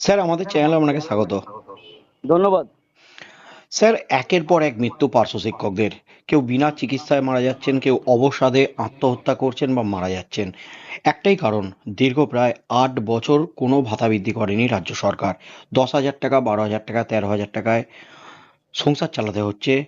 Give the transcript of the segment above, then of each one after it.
Sir আমাদের চ্যানেলে আপনাকে স্বাগত। ধন্যবাদ। স্যার একের পর এক মৃত্যু পার্শ্ব শিক্ষকদের। কেউ বিনা চিকিৎসায় মারা যাচ্ছেন কেউ অবসাদে আত্মহত্যা করছেন বা মারা যাচ্ছেন। একটাই কারণ দীর্ঘ প্রায় আট বছর কোনো ভাতা বৃদ্ধি করেনি রাজ্য সরকার। দশ হাজার টাকা বারো হাজার টাকা তেরো হাজার টাকায় সংসার চালাতে হচ্ছে।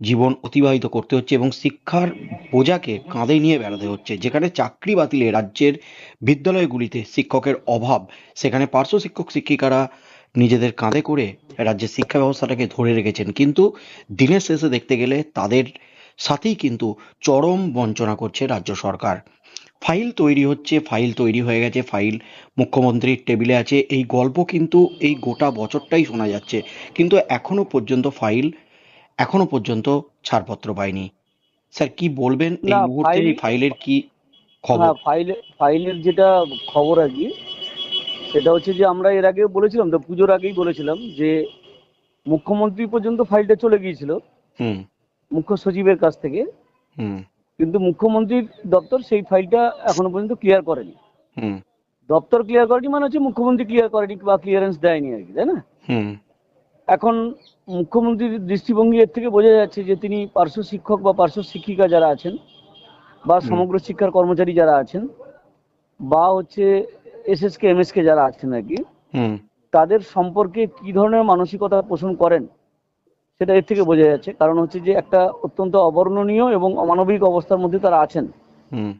জীবন অতিবাহিত করতে হচ্ছে এবং শিক্ষার বোঝাকে কাঁধে নিয়ে বেড়াতে হচ্ছে। যেখানে চাকরি বাতিলে রাজ্যের বিদ্যালয়গুলিতে শিক্ষকের অভাব, সেখানে পার্শ্ব শিক্ষক শিক্ষিকারা নিজেদের কাঁধে করে রাজ্যের শিক্ষা ব্যবস্থাটাকে ধরে রেখেছেন। কিন্তু দিনের শেষে দেখতে গেলে তাদের সাথেই কিন্তু চরম বঞ্চনা করছে রাজ্য সরকার। ফাইল তৈরি হচ্ছে, ফাইল তৈরি হয়ে গেছে, ফাইল মুখ্যমন্ত্রীর টেবিলে আছে। এই গল্প কিন্তু এই গোটা বছরটাই শোনা যাচ্ছে। কিন্তু এখনও পর্যন্ত ফাইল এখনও পর্যন্ত ছাড়পত্র পায়নি স্যার কি বলবেন এই মুহূর্তে? এই ফাইল- ফাইলের কি খবর? ফাইলে ফাইলের যেটা খবর আর কি সেটা হচ্ছে যে আমরা এর আগে বলেছিলাম তো পুজোর আগেই বলেছিলাম যে মুখ্যমন্ত্রী পর্যন্ত ফাইলটা চলে গিয়েছিল হুম। মুখ্য সচিবের কাছ থেকে। হুম। কিন্তু মুখ্যমন্ত্রীর দপ্তর সেই ফাইলটা এখনও পর্যন্ত ক্লিয়ার করেনি। হুম। দপ্তর ক্লিয়ার করেনি মানে হচ্ছে মুখ্যমন্ত্রী ক্লিয়ার করেনি বা ক্লিয়ারেন্স দেয়নি আর কি তাই না? হুম। এখন মুখ্যমন্ত্রীর দৃষ্টিভঙ্গি এর থেকে বোঝা যাচ্ছে যে তিনি পার্শ্ব শিক্ষক বা পার্শ্ব শিক্ষিকা যারা আছেন বা সমগ্র শিক্ষার কর্মচারী যারা আছেন বা হচ্ছে এসএসকে এমএসকে যারা আছেন আর কি হুম। তাদের সম্পর্কে কি ধরনের মানসিকতা পোষণ করেন সেটা এর থেকে বোঝা যাচ্ছে। কারণ হচ্ছে যে একটা অত্যন্ত অবর্ণনীয় এবং অমানবিক অবস্থার মধ্যে তারা আছেন। হুম।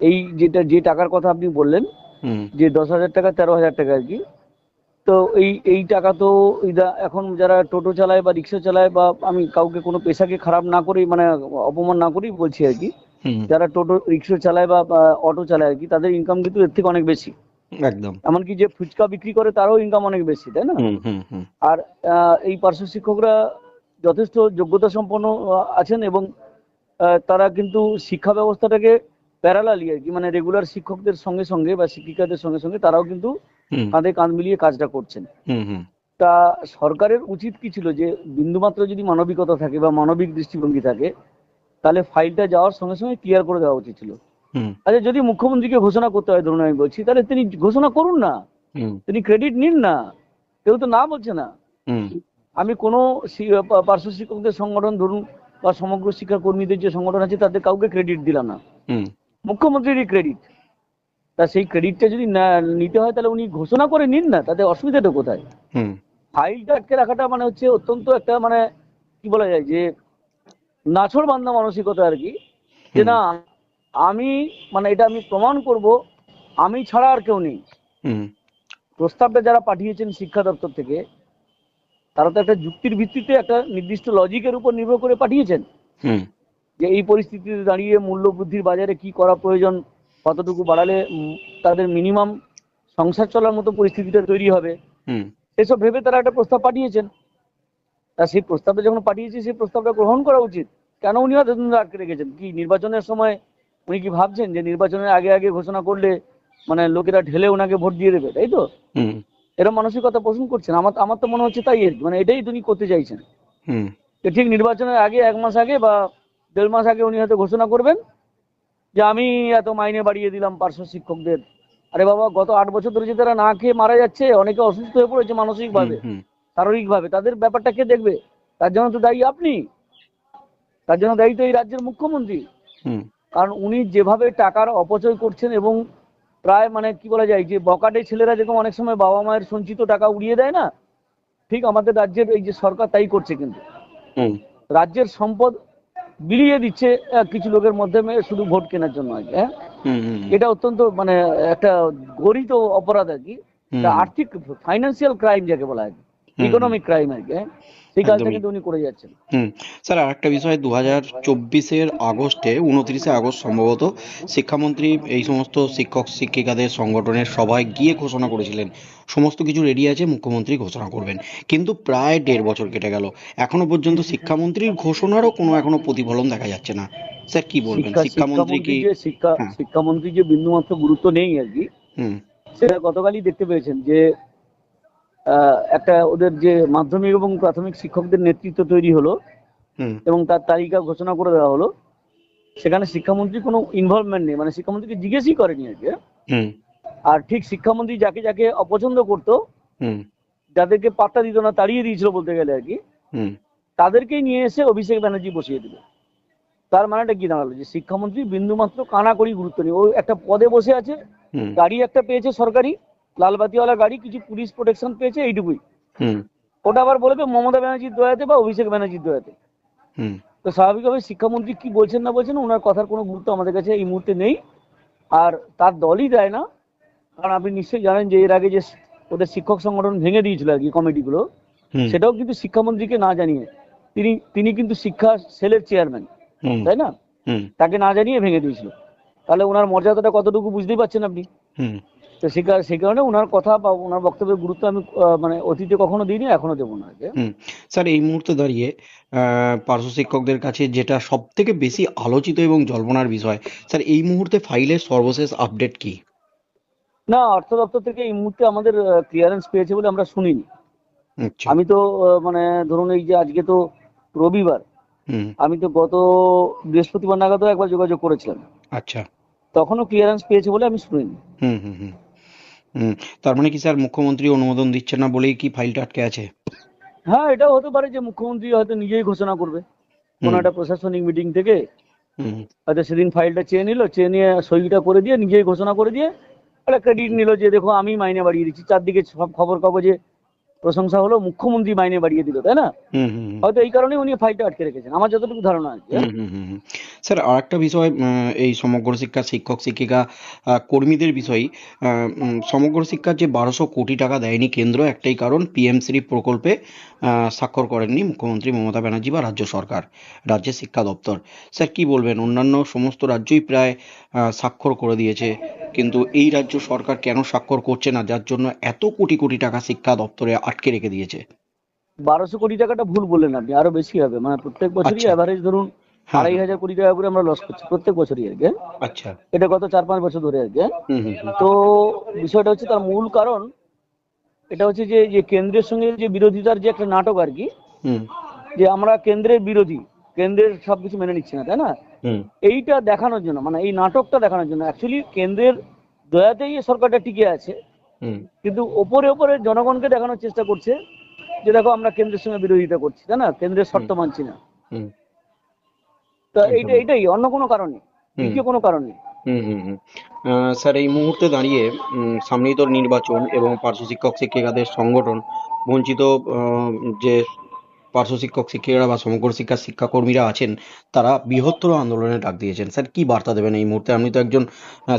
এই যেটা যে টাকার কথা আপনি বললেন হুম। যে দশ হাজার টাকা তেরো হাজার টাকা আর কি তো এই এই টাকা তো এখন যারা টোটো চালায় বা রিক্সা চালায় বা আমি কাউকে কোনো পেশাকে খারাপ না করেই মানে অপমান না করেই বলছি আর কি যারা টোটো রিক্সা চালায় বা অটো চালায় আর কি তাদের ইনকাম কিন্তু এর থেকে অনেক বেশি। একদম। এমনকি যে ফুচকা বিক্রি করে তারও ইনকাম অনেক বেশি তাই না? হুম হুম হুম। আর এই পার্শ্ব শিক্ষকরা যথেষ্ট যোগ্যতা সম্পন্ন আছেন এবং তারা কিন্তু শিক্ষা ব্যবস্থাটাকে প্যারালালি আর কি মানে রেগুলার শিক্ষকদের সঙ্গে সঙ্গে বা শিক্ষিকাদের সঙ্গে সঙ্গে তারাও কিন্তু কাঁধে কাঁধ মিলিয়ে কাজটা করছেন। তা সরকারের উচিত কি ছিল যে বিন্দুমাত্র যদি মানবিকতা থাকে বা মানবিক দৃষ্টিভঙ্গি থাকে তাহলে ফাইলটা যাওয়ার সঙ্গে সঙ্গে ক্লিয়ার করে দেওয়া উচিত ছিল। আচ্ছা যদি মুখ্যমন্ত্রীকে ঘোষণা করতে হয় ধরুন আমি বলছি তাহলে তিনি ঘোষণা করুন না। তিনি ক্রেডিট নিন না। কেউ তো না বলছে না। আমি কোনো পার্শ্ব শিক্ষকদের সংগঠন ধরুন বা সমগ্র শিক্ষা কর্মীদের যে সংগঠন আছে তাদের কাউকে ক্রেডিট দিলাম না। হুম। মুখ্যমন্ত্রীরই ক্রেডিট তা সেই ক্রেডিটটা যদি না নিতে হয় তাহলে উনি ঘোষণা করে নিন না তাতে অসুবিধাটা কোথায়? ফাইলটা আটকে রাখাটা মানে হচ্ছে অত্যন্ত একটা মানে কি বলা যায় যে নাছর বান্ধা মানসিকতা আর কি। যে না আমি মানে এটা আমি প্রমাণ করব আমি ছাড়া আর কেউ নেই। হুম। প্রস্তাবটা যারা পাঠিয়েছেন শিক্ষা দপ্তর থেকে তারা তো একটা যুক্তির ভিত্তিতে একটা নির্দিষ্ট লজিকের উপর নির্ভর করে পাঠিয়েছেন। হুম। যে এই পরিস্থিতিতে দাঁড়িয়ে মূল্য বৃদ্ধির বাজারে কি করা প্রয়োজন কতটুকু বাড়ালে তাদের মিনিমাম সংসার চলার মতো পরিস্থিতিটা তৈরি হবে। এসব ভেবে তারা একটা প্রস্তাব পাঠিয়েছেন। তা সেই প্রস্তাবটা যখন পাঠিয়েছে সেই প্রস্তাবটা গ্রহণ করা উচিত। কেন উনি এতদিন আটকে রেখেছেন? কি নির্বাচনের সময় উনি কি ভাবছেন যে নির্বাচনের আগে আগে ঘোষণা করলে মানে লোকেরা ঢেলে ওনাকে ভোট দিয়ে দেবে? তাই তো? হুম। এরকম মানসিকতা পোষণ করছেন। আমার আমার তো মনে হচ্ছে তাই মানে এটাই তিনি করতে চাইছেন। হুম। ঠিক নির্বাচনের আগে এক মাস আগে বা দেড় মাস আগে উনি হয়তো ঘোষণা করবেন। যে আমি এত মাইনে বাড়িয়ে দিলাম পার্শ্ব শিক্ষকদের। আরে বাবা গত আট বছর ধরে যে তারা না খেয়ে মারা যাচ্ছে অনেকে অসুস্থ হয়ে পড়েছে মানসিকভাবে শারীরিকভাবে। তাদের ব্যাপারটা কে দেখবে? তার জন্য তো দায়ী আপনি। তার জন্য দায়ী তো এই রাজ্যের মুখ্যমন্ত্রী। কারণ উনি যেভাবে টাকার অপচয় করছেন এবং প্রায় মানে কি বলা যায় যে বকাটে ছেলেরা যেরকম অনেক সময় বাবা মায়ের সঞ্চিত টাকা উড়িয়ে দেয় না ঠিক আমাদের রাজ্যের এই যে সরকার তাই করছে কিন্তু। রাজ্যের সম্পদ বিলিয়ে দিচ্ছে কিছু লোকের মাধ্যমে শুধু ভোট কেনার জন্য আর কি, হ্যাঁ? এটা অত্যন্ত মানে একটা গরিত অপরাধ আর কি। আর্থিক ফাইন্যান্সিয়াল ক্রাইম যাকে বলা হয়। ইকোনমিক ক্রাইম আর কি হ্যাঁ? সেই কাজটা কিন্তু উনি করে যাচ্ছেন। স্যার আরেকটা বিষয় দু হাজার চব্বিশের আগস্টে উনত্রিশে আগস্ট সম্ভবত শিক্ষামন্ত্রী এই সমস্ত শিক্ষক শিক্ষিকাদের সংগঠনের সভায় গিয়ে ঘোষণা করেছিলেন। সমস্ত কিছু রেডি আছে মুখ্যমন্ত্রী ঘোষণা করবেন। কিন্তু প্রায় দেড় বছর কেটে গেল। এখনও পর্যন্ত শিক্ষামন্ত্রীর ঘোষণারও কোনো এখনও প্রতিফলন দেখা যাচ্ছে না। স্যার কি বলবেন? শিক্ষামন্ত্রী কি? শিক্ষামন্ত্রী যে শিক্ষা হ্যাঁ। শিক্ষামন্ত্রী যে বিন্দুমাত্র গুরুত্ব নেই আর কি হুম। সেটা গতকালই দেখতে পেয়েছেন যে একটা ওদের যে মাধ্যমিক এবং প্রাথমিক শিক্ষকদের নেতৃত্ব তৈরি হলো এবং তার তালিকা ঘোষণা করে দেওয়া হলো। সেখানে শিক্ষামন্ত্রী কোনো ইনভলভমেন্ট নেই মানে শিক্ষামন্ত্রীকে জিজ্ঞেসই করেনি আর কি হ্যাঁ? আর ঠিক শিক্ষামন্ত্রী যাকে যাকে অপছন্দ করতো হুম। যাদেরকে পাত্তা দিত না তাড়িয়ে দিয়েছিল বলতে গেলে আর কি হুম। তাদেরকেই নিয়ে এসে অভিষেক ব্যানার্জি বসিয়ে দিল। তার মানেটা কি দাঁড়াল? যে শিক্ষামন্ত্রী বিন্দুমাত্র কানা করি গুরুত্ব নেই। ও একটা পদে বসে আছে গাড়ি একটা পেয়েছে সরকারি লালবাতিওয়ালা গাড়ি কিছু পুলিশ প্রোটেকশন পেয়েছে এইটুকুই। হুম। ওটা আবার বলবে মমতা ব্যানার্জির দয়াতে বা অভিষেক ব্যানার্জির দয়াতে। তো স্বাভাবিকভাবে শিক্ষামন্ত্রী কি বলছেন না বলছেন ওনার কথার কোনো গুরুত্ব আমাদের কাছে এই মুহূর্তে নেই। আর তার দলই দেয় না কারণ আপনি নিশ্চয়ই জানেন যে এর আগে যে ওদের শিক্ষক সংগঠন ভেঙে দিয়েছিল আর কি কমিটিগুলো সেটাও কিন্তু শিক্ষামন্ত্রীকে না জানিয়ে। তিনি তিনি কিন্তু শিক্ষা সেলের চেয়ারম্যান তাই না? তাকে না জানিয়ে ভেঙে দিয়েছিল। তাহলে ওনার মর্যাদাটা কতটুকু বুঝতেই পারছেন আপনি? হুম। তো সে কারণে ওনার কথা বা ওনার বক্তব্যের গুরুত্ব আমি মানে অতীতে কখনো দিইনি এখনও দেবো না স্যার এই মুহূর্তে দাঁড়িয়ে পার্শ্ব শিক্ষকদের কাছে যেটা সব থেকে বেশি আলোচিত এবং জল্পনার বিষয় স্যার এই মুহূর্তে ফাইলের সর্বশেষ আপডেট কি? না অর্থ দপ্তর থেকে এই মুহূর্তে আমাদের ক্লিয়ারেন্স পেয়েছে বলে আমরা শুনিনি। আচ্ছা। আমি তো মানে ধরুন এই যে আজকে তো রবিবার আমি তো গত বৃহস্পতিবার নাগাদও একবার যোগাযোগ করেছিলাম। আচ্ছা। তখনও ক্লিয়ারেন্স পেয়েছে বলে আমি শুনিনি। হুম হুম হুম। তার মানে কি স্যার মুখ্যমন্ত্রী অনুমোদন দিচ্ছে না বলেই কি ফাইলটা আটকে আছে? হ্যাঁ এটা হতে পারে যে মুখ্যমন্ত্রী হয়তো নিজেই ঘোষণা করবে। কোনো। একটা প্রশাসনিক মিটিং থেকে। হয়তো সেদিন ফাইলটা চেয়ে নিল চেয়ে নিয়ে সইটা করে দিয়ে নিজেই ঘোষণা করে দিয়ে একটা ক্রেডিট নিল যে দেখো আমি মাইনে বাড়িয়ে দিচ্ছি। চারদিকে সব খবর কাগজে প্রশংসা হলো মুখ্যমন্ত্রী মাইনে বাড়িয়ে দিল তাই না। হয়তো এই কারণে উনি ফাইলটা আটকে রেখেছেন। আমার যতটুকু ধারণা আছে। স্যার আর একটা বিষয় এই সমগ্র শিক্ষা শিক্ষক শিক্ষিকা কর্মীদের বিষয় সমগ্র শিক্ষার যে বারোশো কোটি টাকা দেয়নি কেন্দ্র একটাই কারণ পিএম শ্রী প্রকল্পে আহ, স্বাক্ষর করেননি মুখ্যমন্ত্রী মমতা ব্যানার্জি বা রাজ্য সরকার রাজ্যের শিক্ষা দপ্তর। স্যার কি বলবেন? অন্যান্য সমস্ত রাজ্যই প্রায় স্বাক্ষর করে দিয়েছে। কিন্তু এই রাজ্য সরকার কেন স্বাক্ষর করছে না? যার জন্য এত কোটি কোটি টাকা শিক্ষা দপ্তরে আটকে রেখে দিয়েছে। বারোশো কোটি টাকাটা ভুল বললেন আপনি আরও বেশি হবে। মানে প্রত্যেক বছরই আচ্ছা। অ্যাভারেজ ধরুন হ্যাঁ আড়াই হাজার কোটি টাকা করে আমরা লস করছি প্রত্যেক বছরই আর কি। হ্যাঁ? আচ্ছা। এটা গত চার পাঁচ বছর ধরে আর কি। হ্যাঁ? তো বিষয়টা হচ্ছে তার মূল কারণ এটা হচ্ছে যে যে কেন্দ্রের সঙ্গে যে বিরোধিতার যে একটা নাটক আর কি যে আমরা কেন্দ্রের বিরোধী কেন্দ্রের সবকিছু মেনে নিচ্ছি না তাই না? এইটা দেখানোর জন্য মানে এই নাটকটা দেখানোর জন্য। অ্যাকচুয়ালি কেন্দ্রের দয়াতেই সরকারটা টিকে আছে। কিন্তু ওপরে ওপরে জনগণকে দেখানোর চেষ্টা করছে যে দেখো আমরা কেন্দ্রের সঙ্গে বিরোধিতা করছি তাই না? কেন্দ্রের শর্ত মানছি না। তো এইটা এইটাই অন্য কোনো কারণ দ্বিতীয় কোনো কারণ স্যার এই মুহূর্তে দাঁড়িয়ে সামনেই তো নির্বাচন এবং পার্শ্ব শিক্ষক শিক্ষিকাদের সংগঠন বঞ্চিত যে পার্শ্ব শিক্ষক শিক্ষিকারা বা সমগ্র শিক্ষা শিক্ষাকর্মীরা আছেন তারা বৃহত্তর আন্দোলনে ডাক দিয়েছেন। স্যার কি বার্তা দেবেন এই মুহূর্তে? আপনি তো একজন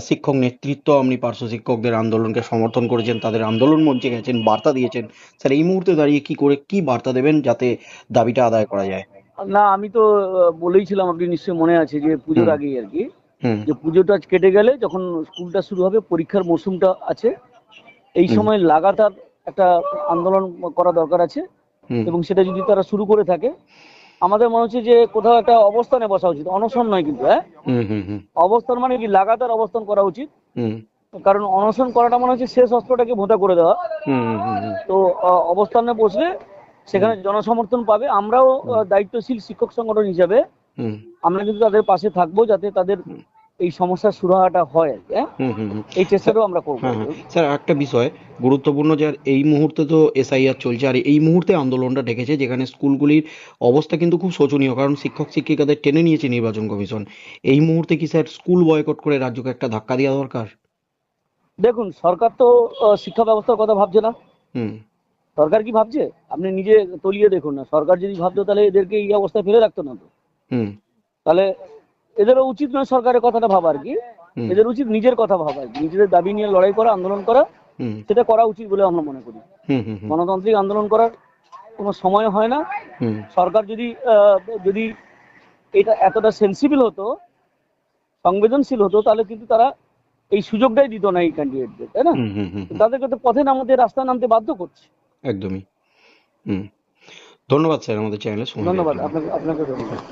শিক্ষক নেতৃত্ব আপনি পার্শ্ব শিক্ষকদের আন্দোলনকে সমর্থন করেছেন তাদের আন্দোলন মঞ্চে গেছেন বার্তা দিয়েছেন। স্যার এই মুহূর্তে দাঁড়িয়ে কি করে কি বার্তা দেবেন যাতে দাবিটা আদায় করা যায়? না আমি তো বলেইছিলাম আপনি নিশ্চয়ই মনে আছে যে পুজোর আগেই আর কি যে পুজোটা কেটে গেলে যখন স্কুলটা শুরু হবে পরীক্ষার মৌসুমটা আছে এই সময় লাগাতার একটা আন্দোলন করা দরকার আছে। এবং সেটা যদি তারা শুরু করে থাকে আমাদের মনে হচ্ছে যে কোথাও একটা অবস্থানে বসা উচিত। অনশন নয় কিন্তু হ্যাঁ? অবস্থান মানে কি? লাগাতার অবস্থান করা উচিত। হুম। কারণ অনশন করাটা মনে হচ্ছে শেষ অস্ত্রটাকে ভোঁতা করে দেওয়া। তো অবস্থানে বসলে সেখানে জনসমর্থন পাবে। আমরাও দায়িত্বশীল শিক্ষক সংগঠন হিসাবে হুম। আমরা কিন্তু তাদের পাশে থাকব যাতে তাদের। এই সমস্যার সুরাহাটা হয় হ্যাঁ? এই চেষ্টাটাও আমরা করব। হ্যাঁ হ্যাঁ। স্যার একটা বিষয় গুরুত্বপূর্ণ যে এই মুহূর্তে তো এসআইআর চলছে আর এই মুহূর্তে আন্দোলনটা ডেকেছে যেখানে স্কুলগুলির অবস্থা কিন্তু খুব শোচনীয় কারণ শিক্ষক শিক্ষিকাদের টেনে নিয়েছে নির্বাচন কমিশন। এই মুহূর্তে কি স্যার স্কুল বয়কট করে রাজ্যকে একটা ধাক্কা দেওয়া দরকার? দেখুন সরকার তো শিক্ষা ব্যবস্থার কথা ভাবছে না। হুম। সরকার কি ভাবছে? আপনি নিজে তলিয়ে দেখুন না। সরকার যদি ভাবতো তাহলে এদেরকে এই অবস্থায় ফেলে রাখতো না তো। হুম। তাহলে এদেরও উচিত নয় সরকারের কথাটা ভাবা আর কি এদের উচিত নিজের কথা ভাবা আর কি। নিজেদের দাবি নিয়ে লড়াই করা আন্দোলন করা সেটা করা উচিত বলে আমরা মনে করি। হুম হুম হুম। গণতান্ত্রিক আন্দোলন করার কোনো সময় হয় না। সরকার যদি যদি এটা এতটা সেন্সিবল হতো সংবেদনশীল হতো তাহলে কিন্তু তারা এই সুযোগটাই দিত না এই ক্যান্ডিডেটদের তাই না? তাদেরকে তো পথে নামতে রাস্তায় নামতে বাধ্য করছে। একদমই। হুম। ধন্যবাদ স্যার আমাদের চ্যানেলে ধন্যবাদ। আপনাকে আপনাকে ধন্যবাদ।